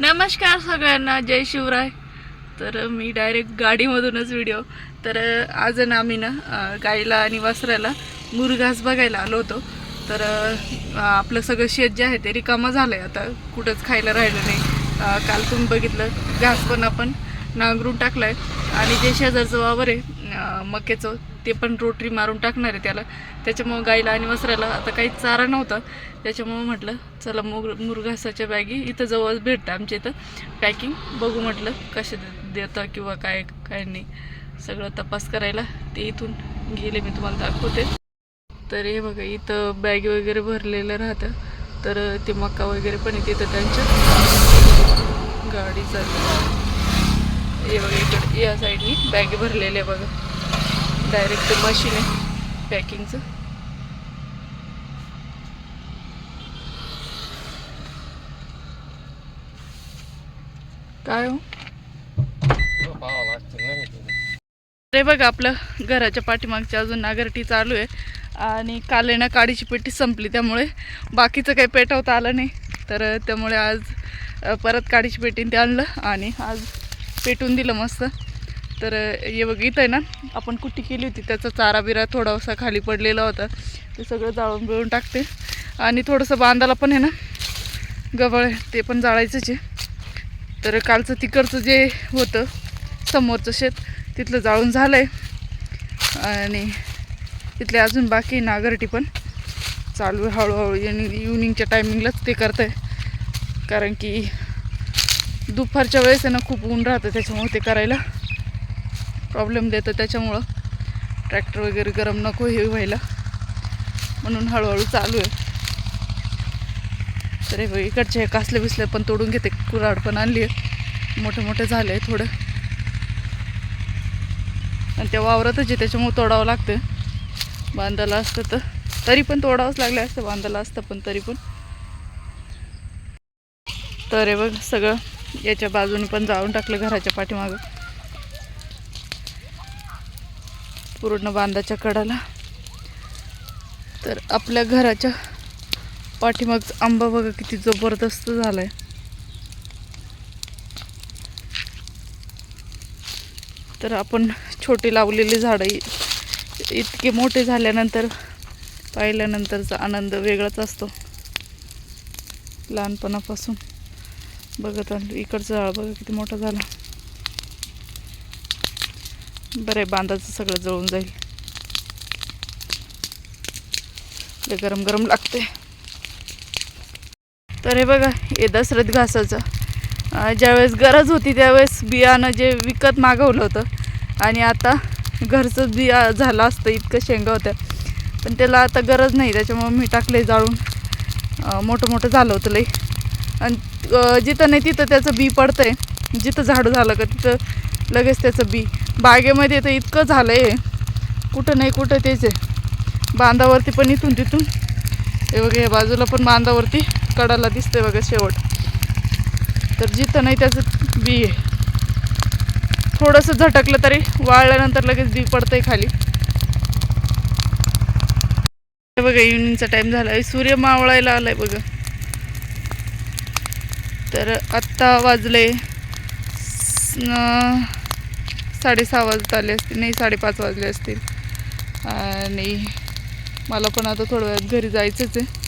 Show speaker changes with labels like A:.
A: नमस्कार सगळ्यांना जय शिवराय. तर मी डायरेक्ट गाडीमधूनच व्हिडिओ तर आज ना आम्ही ना गाईला आणि वासराला मुरघास बघायला आलो होतो. तर आपलं सगळं शेत जे आहे ते रिकामं झालं आहे आता कुठंच खायला राहिलं नाही. काल तुम्ही बघितलं घास पण आपण नांगरून टाकलं आहे आणि जे शेजारचं वावर आहे मक्याचं ते पण रोटरी मारून टाकणार आहे त्याला. त्याच्यामुळं गाईला आणि वसराला आता काही चारा नव्हता. त्याच्यामुळं म्हटलं चला मुग मुरघासाच्या बॅगी इथं जवळच भेटतं आमच्या इथं. पॅकिंग बघू म्हटलं कसे देतं किंवा काय काय नाही. सगळं तपास करायला ते इथून गेले मी तुम्हाला दाखवते. तर हे बघा इथं बॅग वगैरे भरलेलं राहतं. तर ते मका वगैरे पण येते तर त्यांच्या. गाडी चालते हे बघा इकडे या साईडनी बॅग भरलेले आहे बघा. डायरेक्ट मशीन आहे पॅकिंगचं. काय हो? अरे बघा आपलं घराच्या पाठीमागच्या अजून नागरटी चालू आहे आणि काल आहे ना काडीची पेटी संपली त्यामुळे बाकीचं काही पेटवता आलं नाही. तर त्यामुळे आज परत काडीची पेटीने ते आणलं आणि आज पेटून दिलं मस्त. तर हे बघ इथं आहे ना आपण कुट्टी केली होती त्याचा चारा बिरा थोडासा खाली पडलेला होता. ते सगळं जाळून बिळून टाकते. आणि थोडंसं बांधाला पण आहे ना गवळ आहे ते पण जाळायचंच आहे. तर कालचं तिकडचं जे होतं समोरचं शेत तिथलं जाळून झालं आहे आणि तिथले अजून बाकी आहे नागरटी पण चालू आहे हळूहळू इव्हनिंगच्या टायमिंगलाच ते करत आहे कारण की दुपारच्या वेळेस आहे ना खूप ऊन राहतं त्याच्यामुळे ते करायला. प्रॉब्लेम देतं त्याच्यामुळं. ट्रॅक्टर वगैरे गरम नको हे व्हायला. म्हणून हळूहळू चालू आहे. तर हे बघ, इकडचे हे कासले बिसले पण तोडून घेते. कुराड पण आणली आहे. मोठे मोठे झाले आहे थोडं. आणि त्या वावरातच आहे त्याच्यामुळे तोडावं लागतं बांधायला असतं तर. तरी पण तोडावंच लागलं असतं बांधायला असतं पण तरी पण. तर हे बघ सगळं याच्या बाजूने पण जाळून टाकलं घराच्या पाठीमागं. पूर्ण बांधाच्या कडाला. तर आपल्या घराच्या पाठीमागचा आंबा बघा किती जबरदस्त झालाय. तर आपण छोटे लावलेली झाडं इतके मोठे झाल्यानंतर पाहिल्यानंतरचा आनंद वेगळाच असतो. लहानपणापासून बघत आलो. इकडचं झाड बघा किती मोठा झाला. बरं आहे बांधाचं सगळं जळून जाईल. ते गरम गरम लागते तर हे बघा हे दसरथ घासाचं. ज्यावेळेस गरज होती त्यावेळेस बियाणं जे विकत मागवलं होतं. आणि आता घरचं बिया झालं असतं इतकं शेंगा होत्या. पण त्याला आता गरज नाही त्याच्यामुळं मी टाकले जाळून. मोठं मोठं झालं होतं लई. आणि जिथं नाही तिथं त्याचं बी पडतं आहे जिथं झाडू झालं का तिथं लगेच त्याचं बी. बागेमध्ये तर इतकं झालं आहे कुठं नाही कुठं तेच आहे. बांधावरती पण इथून तिथून. हे बघा या बाजूला पण बांधावरती कडाला दिसते बघा शेवट. तर जिथं नाही त्याचं बी आहे. थोडंसं झटकलं तरी वाळल्यानंतर लगेच बी पडतंय खाली. हे बघा इव्हनिंगचा टाईम झाला आहे सूर्य मावळायला आलाय बघा. तर आत्ता वाजले साडेसहा वाजत आले असतील. नाही साडेपाच वाजले असतील. आणि मला पण आता थोड्या वेळात घरी जायचंच आहे.